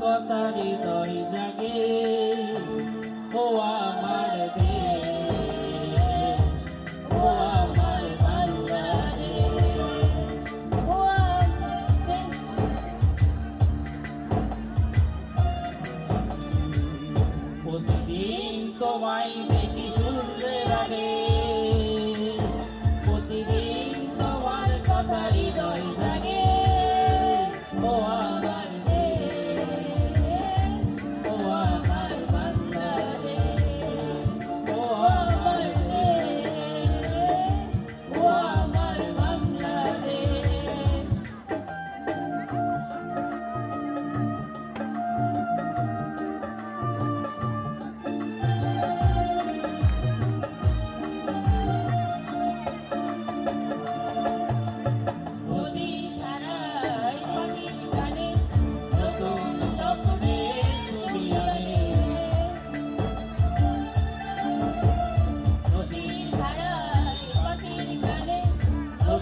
কথা হৃদয় জাগে। ও আমার ও আমার প্রতিদিন তোমায় দেখি সূর্যের আগে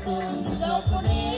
Don't put it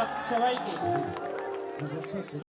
ধন্যবাদ সবাইকে